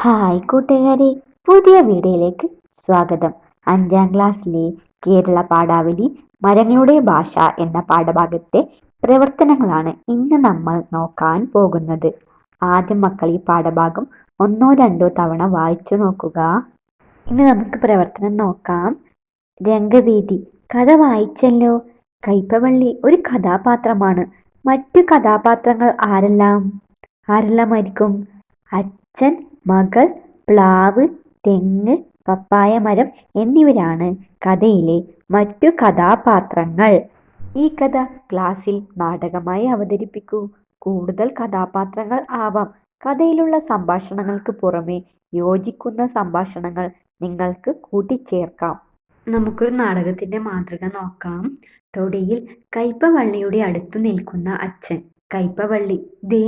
Hi കൂട്ടുകാരെ പുതിയ വീഡിയോയിലേക്ക് സ്വാഗതം. അഞ്ചാം ക്ലാസ്സിലെ കേരള പാഠാവലി മരങ്ങളുടെ ഭാഷ എന്ന പാഠഭാഗത്തെ പ്രവർത്തനങ്ങളാണ് ഇന്ന് നമ്മൾ നോക്കാൻ പോകുന്നത്. ആദ്യം മക്കൾ ഈ പാഠഭാഗം ഒന്നോ രണ്ടോ തവണ വായിച്ചു നോക്കുക. ഇനി നമുക്ക് പ്രവർത്തനം നോക്കാം. രംഗവേദി കഥ വായിച്ചല്ലോ. കൈപ്പവള്ളി ഒരു കഥാപാത്രമാണ്. മറ്റു കഥാപാത്രങ്ങൾ ആരെല്ലാം? ആരെല്ലാമായിരിക്കും? അച്ഛൻ മകൾ പ്ലാവ് തെങ്ങ് പപ്പായ മരം എന്നിവരാണ് കഥയിലെ മറ്റു കഥാപാത്രങ്ങൾ. ഈ കഥ ക്ലാസ്സിൽ നാടകമായി അവതരിപ്പിക്കൂ. കൂടുതൽ കഥാപാത്രങ്ങൾ ആവാം. കഥയിലുള്ള സംഭാഷണങ്ങൾക്ക് പുറമെ യോജിക്കുന്ന സംഭാഷണങ്ങൾ നിങ്ങൾക്ക് കൂട്ടിച്ചേർക്കാം. നമുക്കൊരു നാടകത്തിന്റെ മാതൃക നോക്കാം. തൊടിയിൽ കയ്പവള്ളിയുടെ അടുത്തു നിൽക്കുന്ന അച്ഛൻ. കയ്പവള്ളി ദേ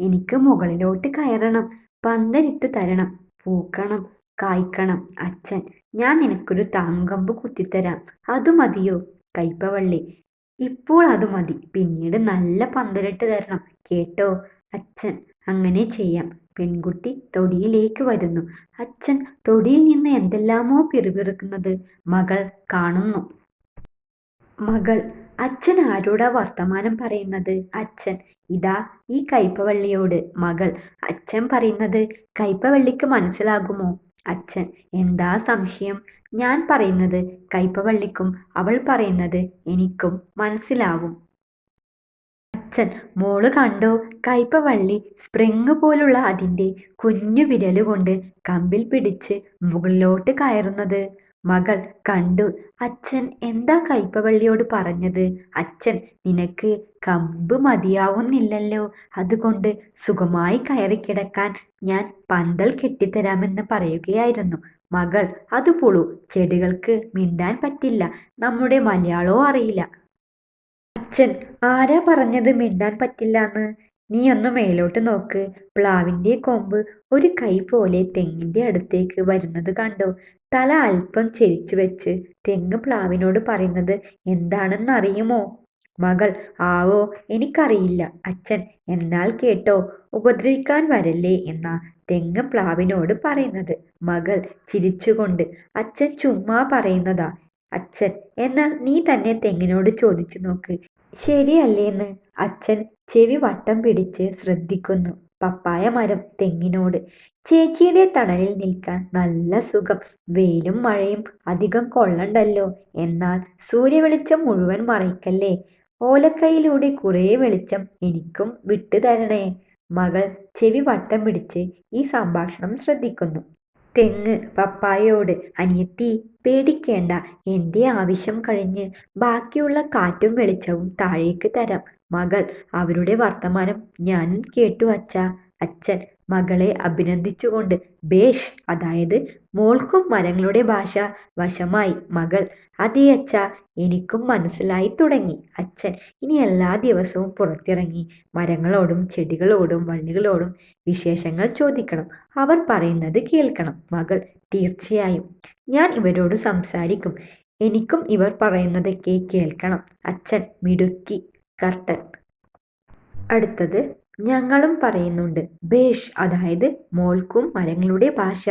എനിക്ക് മുകളിലോട്ട് കയറണം. പന്തലിട്ടു തരണം. പൂക്കണം കായ്ക്കണം അച്ഛൻ. ഞാൻ നിനക്കൊരു താങ്കമ്പ് കുത്തിത്തരാം. അതു മതിയോ? കയ്പവള്ളി. ഇപ്പോൾ അത് മതി. പിന്നീട് നല്ല പന്തലിട്ട് തരണം. കേട്ടോ? അച്ഛൻ. അങ്ങനെ ചെയ്യാം. പെൺകുട്ടി തൊടിയിലേക്ക് വരുന്നു. അച്ഛൻ തൊടിയിൽ നിന്ന് എന്തെല്ലാമോ പിറുപിറുക്കുന്നത് മകൾ കാണുന്നു. മകൾ. അച്ഛൻ ആരോടാ വർത്തമാനം പറയുന്നത്? അച്ഛൻ ഇതാ ഈ കയ്പവള്ളിയോട് മകൾ. അച്ഛൻ പറയുന്നത് കയ്പവള്ളിക്ക് മനസ്സിലാകുമോ? അച്ഛൻ എന്താ സംശയം? ഞാൻ പറയുന്നത് കയ്പവള്ളിക്കും അവൾ പറയുന്നത് എനിക്കും മനസ്സിലാവും. അച്ഛൻ മോൾ കണ്ടോ? കയ്പവള്ളി സ്പ്രിങ് പോലുള്ള അതിന്റെ കുഞ്ഞു വിരലുകൊണ്ട് കമ്പിൽ പിടിച്ച് മുകളിലോട്ട് കയറുന്നത്. മകൾ കണ്ടു. അച്ഛൻ എന്താ കയ്പവള്ളിയോട് പറഞ്ഞത്? അച്ഛൻ നിനക്ക് കമ്പ് മതിയാവുന്നില്ലല്ലോ. അതുകൊണ്ട് സുഖമായി കയറി കിടക്കാൻ ഞാൻ പന്തൽ കെട്ടിത്തരാമെന്ന് പറയുകയായിരുന്നു. മകൾ അത് പുളു. ചെടികൾക്ക് മിണ്ടാൻ പറ്റില്ല. നമ്മുടെ മലയാളവും അറിയില്ല. അച്ഛൻ ആരാ പറഞ്ഞത് മിണ്ടാൻ പറ്റില്ലാന്ന്? നീ ഒന്ന് മേലോട്ട് നോക്ക്. പ്ലാവിന്റെ കൊമ്പ് ഒരു കൈ പോലെ തെങ്ങിന്റെ അടുത്തേക്ക് വരുന്നത് കണ്ടോ. തല അല്പം ചെരിച്ചു വെച്ച് തെങ്ങ് പ്ലാവിനോട് പറയുന്നത് എന്താണെന്ന് അറിയുമോ മകൾ ആവോ എനിക്കറിയില്ല. അച്ഛൻ എന്നാൽ കേട്ടോ ഉപദ്രവിക്കാൻ വരല്ലേ എന്നാ തെങ്ങ് പ്ലാവിനോട് പറയുന്നത്. മകൾ ചിരിച്ചുകൊണ്ട് അച്ഛൻ ചുമ്മാ പറയുന്നതാ. അച്ഛൻ എന്നാൽ നീ തന്നെ തെങ്ങിനോട് ചോദിച്ചു നോക്ക്. ശരിയല്ലേന്ന് അച്ഛൻ ചെവി വട്ടം പിടിച്ച് ശ്രദ്ധിക്കുന്നു. പപ്പായ മരം തെങ്ങിനോട്. ചേച്ചിയുടെ തണലിൽ നിൽക്കാൻ നല്ല സുഖം. വെയിലും മഴയും അധികം കൊള്ളണ്ടല്ലോ. എന്നാൽ സൂര്യവെളിച്ചം മുഴുവൻ മറയ്ക്കല്ലേ? ഓലക്കൈയിലൂടെ കുറേ വെളിച്ചം എനിക്കും വിട്ടു തരണേ മകൾ ചെവി വട്ടം പിടിച്ച് ഈ സംഭാഷണം ശ്രദ്ധിക്കുന്നു. തെങ്ങ് പപ്പായയോട് അനിയത്തി പേടിക്കേണ്ട എന്റെ ആവശ്യം കഴിഞ്ഞ് ബാക്കിയുള്ള കാറ്റും വെളിച്ചവും താഴേക്ക് തരാം. മകൾ അവരുടെ വർത്തമാനം ഞാനും കേട്ടു അച്ഛ അച്ഛൻ മകളെ അഭിനന്ദിച്ചുകൊണ്ട് ബേഷ് അതായത് മോൾക്കും മരങ്ങളുടെ ഭാഷ വശമായി മകൾ അതേ അച്ഛ എനിക്കും മനസ്സിലായി തുടങ്ങി. അച്ഛൻ ഇനി എല്ലാ ദിവസവും പുറത്തിറങ്ങി മരങ്ങളോടും ചെടികളോടും വള്ളികളോടും വിശേഷങ്ങൾ ചോദിക്കണം. അവർ പറയുന്നത് കേൾക്കണം. മകൾ തീർച്ചയായും. ഞാൻ ഇവരോട് സംസാരിക്കും. എനിക്കും ഇവർ പറയുന്നതൊക്കെ കേൾക്കണം. അച്ഛൻ മിടുക്കി കർട്ടൻ. അടുത്തത് ഞങ്ങളും പറയുന്നുണ്ട്. ബേഷ് അതായത് മോൾക്കും മരങ്ങളുടെ ഭാഷ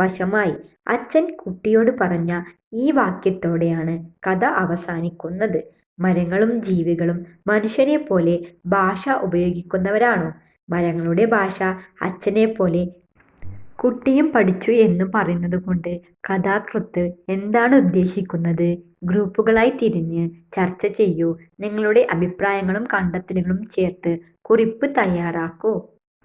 വശമായി. അച്ഛൻ കുട്ടിയോട് പറഞ്ഞ ഈ വാക്യത്തോടെയാണ് കഥ അവസാനിക്കുന്നത്. മരങ്ങളും ജീവികളും മനുഷ്യരെ പോലെ ഭാഷ ഉപയോഗിക്കുന്നവരാണോ? മരങ്ങളുടെ ഭാഷ അച്ഛനെ പോലെ കുട്ടിയും പഠിച്ചു എന്ന് പറയുന്നത് കൊണ്ട് കഥാകൃത്ത് എന്താണ് ഉദ്ദേശിക്കുന്നത്? ഗ്രൂപ്പുകളായി തിരിഞ്ഞ് ചർച്ച ചെയ്യൂ. നിങ്ങളുടെ അഭിപ്രായങ്ങളും കണ്ടെത്തലുകളും ചേർത്ത് കുറിപ്പ് തയ്യാറാക്കൂ.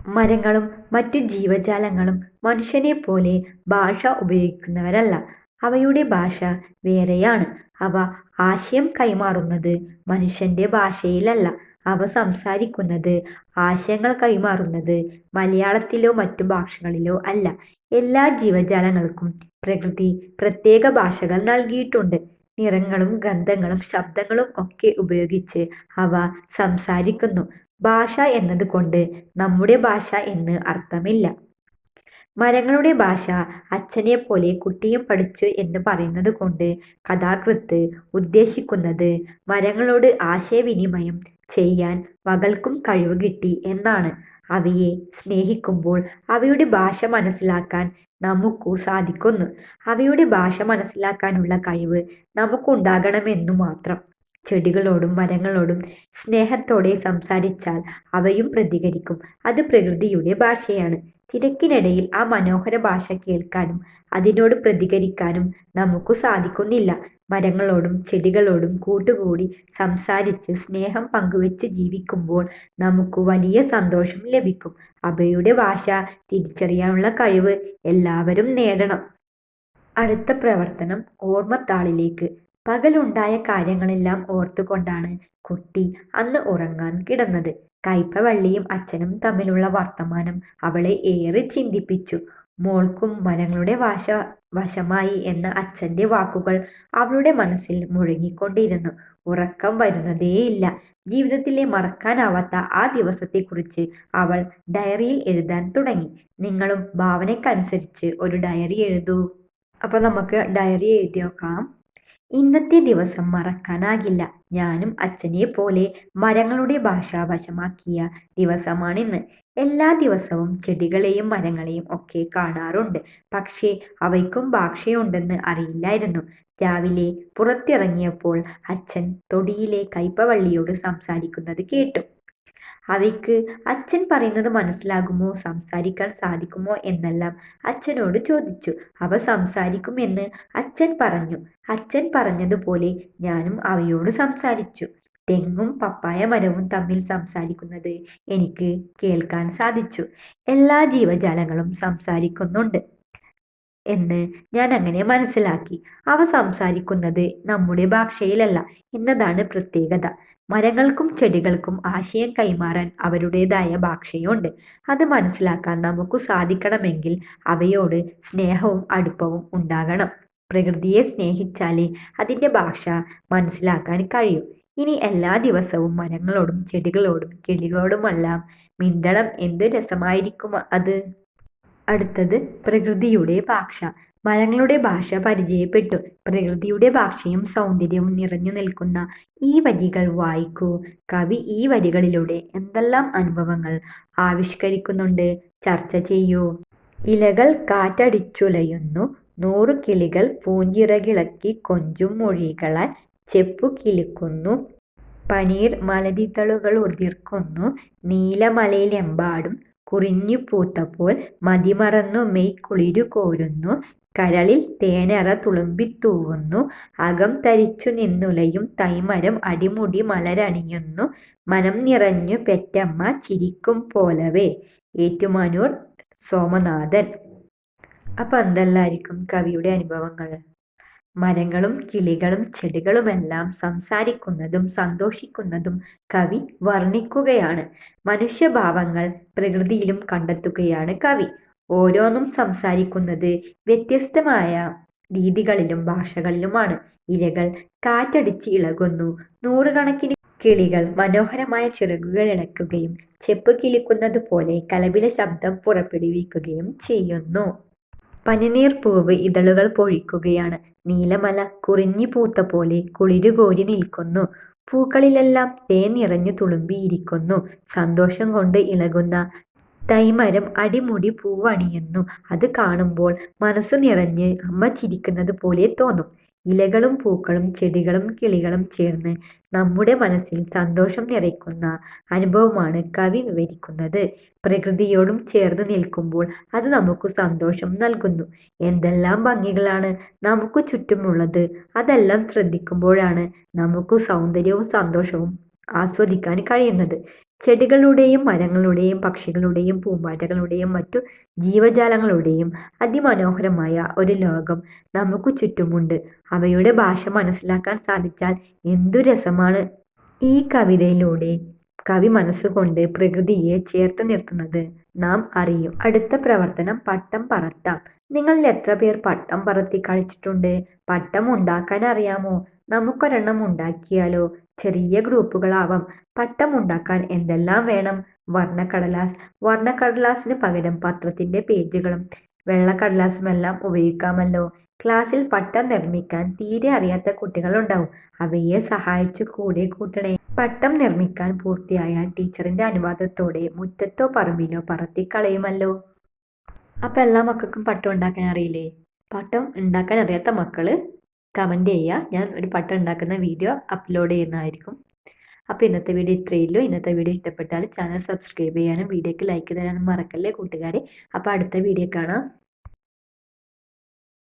മരങ്ങളും മറ്റു ജീവജാലങ്ങളും മനുഷ്യനെ പോലെ ഭാഷ ഉപയോഗിക്കുന്നവരല്ല. അവയുടെ ഭാഷ വേറെയാണ്. അവ ആശയം കൈമാറുന്നത് മനുഷ്യന്റെ ഭാഷയിലല്ല. അവ സംസാരിക്കുന്നത് ആശയങ്ങൾ കൈമാറുന്നത് മലയാളത്തിലോ മറ്റു ഭാഷകളിലോ അല്ല. എല്ലാ ജീവജാലങ്ങൾക്കും പ്രകൃതി പ്രത്യേക ഭാഷകൾ നൽകിയിട്ടുണ്ട്. നിറങ്ങളും ഗന്ധങ്ങളും ശബ്ദങ്ങളും ഒക്കെ ഉപയോഗിച്ച് അവ സംസാരിക്കുന്നു. ഭാഷ എന്നതുകൊണ്ട് നമ്മുടെ ഭാഷ എന്ന് അർത്ഥമില്ല. മരങ്ങളുടെ ഭാഷ അച്ഛനെ പോലെ കുട്ടിയും പഠിച്ചു എന്ന് പറയുന്നത് കൊണ്ട് കഥാകൃത്ത് ഉദ്ദേശിക്കുന്നത് മരങ്ങളോട് ആശയവിനിമയം ചെയ്യാൻ മകൾക്കും കഴിവ് കിട്ടി എന്നാണ്. അവയെ സ്നേഹിക്കുമ്പോൾ അവയുടെ ഭാഷ മനസ്സിലാക്കാൻ നമുക്കു സാധിക്കുന്നു. അവയുടെ ഭാഷ മനസ്സിലാക്കാനുള്ള കഴിവ് നമുക്കുണ്ടാകണമെന്നു മാത്രം. ചെടികളോടും മരങ്ങളോടും സ്നേഹത്തോടെ സംസാരിച്ചാൽ അവയും പ്രതികരിക്കും. അത് പ്രകൃതിയുടെ ഭാഷയാണ്. തിരക്കിനിടയിൽ ആ മനോഹര ഭാഷ കേൾക്കാനും അതിനോട് പ്രതികരിക്കാനും നമുക്ക് സാധിക്കുന്നില്ല. മരങ്ങളോടും ചെടികളോടും കൂട്ടുകൂടി സംസാരിച്ച് സ്നേഹം പങ്കുവെച്ച് ജീവിക്കുമ്പോൾ നമുക്ക് വലിയ സന്തോഷം ലഭിക്കും. അവയുടെ ഭാഷ തിരിച്ചറിയാനുള്ള കഴിവ് എല്ലാവരും നേടണം. അടുത്ത പ്രവർത്തനം ഓർമ്മത്താളിലേക്ക്. പകലുണ്ടായ കാര്യങ്ങളെല്ലാം ഓർത്തുകൊണ്ടാണ് കുട്ടി അന്ന് ഉറങ്ങാൻ കിടന്നത്. കയ്പവള്ളിയും അച്ഛനും തമ്മിലുള്ള വർത്തമാനം അവളെ ഏറെ ചിന്തിപ്പിച്ചു. മോൾക്കും മരങ്ങളുടെ വാശ വശമായി എന്ന അച്ഛന്റെ വാക്കുകൾ അവളുടെ മനസ്സിൽ മുഴങ്ങിക്കൊണ്ടിരുന്നു. ഉറക്കം വരുന്നതേയില്ല. ജീവിതത്തിലെ മറക്കാനാവാത്ത ആ ദിവസത്തെക്കുറിച്ച് അവൾ ഡയറിയിൽ എഴുതാൻ തുടങ്ങി. നിങ്ങളും ഭാവനയ്ക്കനുസരിച്ച് ഒരു ഡയറി എഴുതൂ. അപ്പോൾ നമുക്ക് ഡയറി എഴുതി നോക്കാം. ഇന്നത്തെ ദിവസം മറക്കാനാകില്ല. ഞാനും അച്ഛനെ പോലെ മരങ്ങളുടെ ഭാഷാവശമാക്കിയ ദിവസമാണിന്ന്. എല്ലാ ദിവസവും ചെടികളെയും മരങ്ങളെയും ഒക്കെ കാണാറുണ്ട്. പക്ഷേ അവയ്ക്കും ഭാഷയുണ്ടെന്ന് അറിയില്ലായിരുന്നു. രാവിലെ പുറത്തിറങ്ങിയപ്പോൾ അച്ഛൻ തൊടിയിലെ കയ്പവള്ളിയോട് സംസാരിക്കുന്നത് കേട്ടു. അവയ്ക്ക് അച്ഛൻ പറയുന്നത് മനസ്സിലാകുമോ? സംസാരിക്കാൻ സാധിക്കുമോ എന്നെല്ലാം അച്ഛനോട് ചോദിച്ചു. അവ സംസാരിക്കുമെന്ന് അച്ഛൻ പറഞ്ഞു. അച്ഛൻ പറഞ്ഞതുപോലെ ഞാനും അവയോട് സംസാരിച്ചു. തെങ്ങും പപ്പായ മരവും തമ്മിൽ സംസാരിക്കുന്നത് എനിക്ക് കേൾക്കാൻ സാധിച്ചു. എല്ലാ ജീവജാലങ്ങളും സംസാരിക്കുന്നുണ്ട്. എന്ന് ഞാൻ അങ്ങനെ മനസ്സിലാക്കി. അവ സംസാരിക്കുന്നത് നമ്മുടെ ഭാഷയിലല്ല എന്നതാണ് പ്രത്യേകത. മരങ്ങൾക്കും ചെടികൾക്കും ആശയം കൈമാറാൻ അവരുടേതായ ഭാഷയുണ്ട്. അത് മനസ്സിലാക്കാൻ നമുക്ക് സാധിക്കണമെങ്കിൽ അവയോട് സ്നേഹവും അടുപ്പവും ഉണ്ടാകണം. പ്രകൃതിയെ സ്നേഹിച്ചാലേ അതിന്റെ ഭാഷ മനസ്സിലാക്കാൻ കഴിയൂ. ഇനി എല്ലാ ദിവസവും മരങ്ങളോടും ചെടികളോടും കിളികളോടുമെല്ലാം മിണ്ടണം. എന്ത് രസമായിരിക്കും അത്? അടുത്തത് പ്രകൃതിയുടെ ഭാഷ. മരങ്ങളുടെ ഭാഷ പരിചയപ്പെട്ടു. പ്രകൃതിയുടെ ഭാഷയും സൗന്ദര്യവും നിറഞ്ഞു നിൽക്കുന്ന ഈ വരികൾ വായിക്കൂ. കവി ഈ വരികളിലൂടെ എന്തെല്ലാം അനുഭവങ്ങൾ ആവിഷ്കരിക്കുന്നുണ്ട്? ചർച്ച ചെയ്യൂ. ഇലകൾ കാറ്റടിച്ചുലയുന്നു. നൂറു കിളികൾ പൂഞ്ചിറകിളക്കി കൊഞ്ചും മൊഴികളാൽ ചെപ്പു കിലുക്കുന്നു. പനീർ മലരിതളുകൾ ഉതിർക്കുന്നു. നീലമലയിലെമ്പാടും കുറിഞ്ഞു പൂത്തപ്പോൾ മതിമറന്നു മെയ് കുളിരു കോരുന്നു. കരളിൽ തേനറ തുളുമ്പിത്തൂവുന്നു അകം തരിച്ചു നിന്നുലയും തൈമരം അടിമുടി മലരണിയുന്നു. മനം നിറഞ്ഞു പെറ്റമ്മ ചിരിക്കും പോലവേ. ഏറ്റുമാനൂർ സോമനാഥൻ. അപ്പൊ എന്തെല്ലായിരിക്കും കവിയുടെ അനുഭവങ്ങൾ. മരങ്ങളും കിളികളും ചെടികളുമെല്ലാം സംസാരിക്കുന്നതും സന്തോഷിക്കുന്നതും കവി വർണിക്കുകയാണ്. മനുഷ്യഭാവങ്ങൾ പ്രകൃതിയിലും കണ്ടെത്തുകയാണ് കവി. ഓരോന്നും സംസാരിക്കുന്നത് വ്യത്യസ്തമായ രീതികളിലും ഭാഷകളിലുമാണ്. ഇലകൾ കാറ്റടിച്ച് ഇളകുന്നു. നൂറുകണക്കിന് കിളികൾ മനോഹരമായ ചിറകുകൾ ഇളക്കുകയും ചെപ്പ് കിളിക്കുന്നത് പോലെ കലപില ശബ്ദം പുറപ്പെടുവിക്കുകയും ചെയ്യുന്നു. പനിനീർ പൂവ് ഇതളുകൾ പൊഴിക്കുകയാണ്. നീലമല കുറിഞ്ഞി പൂത്ത പോലെ കുളിരുകോരി നിൽക്കുന്നു. പൂക്കളിലെല്ലാം തേൻ നിറഞ്ഞു തുളുമ്പിയിരിക്കുന്നു. സന്തോഷം കൊണ്ട് ഇളകുന്ന തൈമരം അടിമുടി പൂവണിയുന്നു. അത് കാണുമ്പോൾ മനസ്സു നിറഞ്ഞ് അമ്മ ചിരിക്കുന്നത് പോലെ തോന്നും. ഇലകളും പൂക്കളും ചെടികളും കിളികളും ചേർന്ന് നമ്മുടെ മനസ്സിൽ സന്തോഷം നിറയ്ക്കുന്ന അനുഭവമാണ് കവി വിവരിക്കുന്നത്. പ്രകൃതിയോടും ചേർന്ന് നിൽക്കുമ്പോൾ അത് നമുക്ക് സന്തോഷം നൽകുന്നു. എന്തെല്ലാം ഭംഗികളാണ് നമുക്ക് ചുറ്റുമുള്ളത്. അതെല്ലാം ശ്രദ്ധിക്കുമ്പോഴാണ് നമുക്ക് സൗന്ദര്യവും സന്തോഷവും ആസ്വദിക്കാൻ കഴിയുന്നത്. ചെടികളുടെയും മരങ്ങളുടെയും പക്ഷികളുടെയും പൂമ്പാറ്റകളുടെയും മറ്റു ജീവജാലങ്ങളുടെയും അതിമനോഹരമായ ഒരു ലോകം നമുക്ക് ചുറ്റുമുണ്ട്. അവയുടെ ഭാഷ മനസ്സിലാക്കാൻ സാധിച്ചാൽ എന്തു രസമാണ്? ഈ കവിതയിലൂടെ കവി മനസ്സുകൊണ്ട് പ്രകൃതിയെ ചേർത്ത് നിർത്തുന്നത് നാം അറിയും. അടുത്ത പ്രവർത്തനം പട്ടം പറത്താം. നിങ്ങളിൽ എത്ര പേർ പട്ടം പറത്തി കളിച്ചിട്ടുണ്ട്? പട്ടം ഉണ്ടാക്കാൻ അറിയാമോ? നമുക്കൊരെണ്ണം ഉണ്ടാക്കിയാലോ? ചെറിയ ഗ്രൂപ്പുകളാവാം. പട്ടം ഉണ്ടാക്കാൻ എന്തെല്ലാം വേണം? വർണക്കടലാസ്. വർണക്കടലാസിന് പകരം പത്രത്തിന്റെ പേജുകളും വെള്ളക്കടലാസുമെല്ലാം ഉപയോഗിക്കാമല്ലോ. ക്ലാസ്സിൽ പട്ടം നിർമ്മിക്കാൻ തീരെ അറിയാത്ത കുട്ടികളുണ്ടാവും. അവയെ സഹായിച്ചു കൂടെ കൂട്ടണേ. പട്ടം നിർമ്മിക്കാൻ പൂർത്തിയായാൽ ടീച്ചറിന്റെ അനുവാദത്തോടെ മുറ്റത്തോ പറമ്പിലോ പറത്തിക്കളയുമല്ലോ. അപ്പം എല്ലാ മക്കൾക്കും പട്ടം ഉണ്ടാക്കാൻ അറിയില്ലേ? പട്ടം ഉണ്ടാക്കാൻ അറിയാത്ത മക്കൾ കമന്റ് ചെയ്യുക ഞാൻ ഒരു പട്ടം ഉണ്ടാക്കുന്ന വീഡിയോ അപ്ലോഡ് ചെയ്യുന്നതായിരിക്കും. അപ്പോൾ ഇന്നത്തെ വീഡിയോ ഇത്രയേ ഉള്ളൂ. ഇന്നത്തെ വീഡിയോ ഇഷ്ടപ്പെട്ടാൽ ചാനൽ സബ്സ്ക്രൈബ് ചെയ്യാനും വീഡിയോക്ക് ലൈക്ക് തരാനും മറക്കല്ലേ കൂട്ടുകാരെ? അപ്പോൾ അടുത്ത വീഡിയോ കാണാം.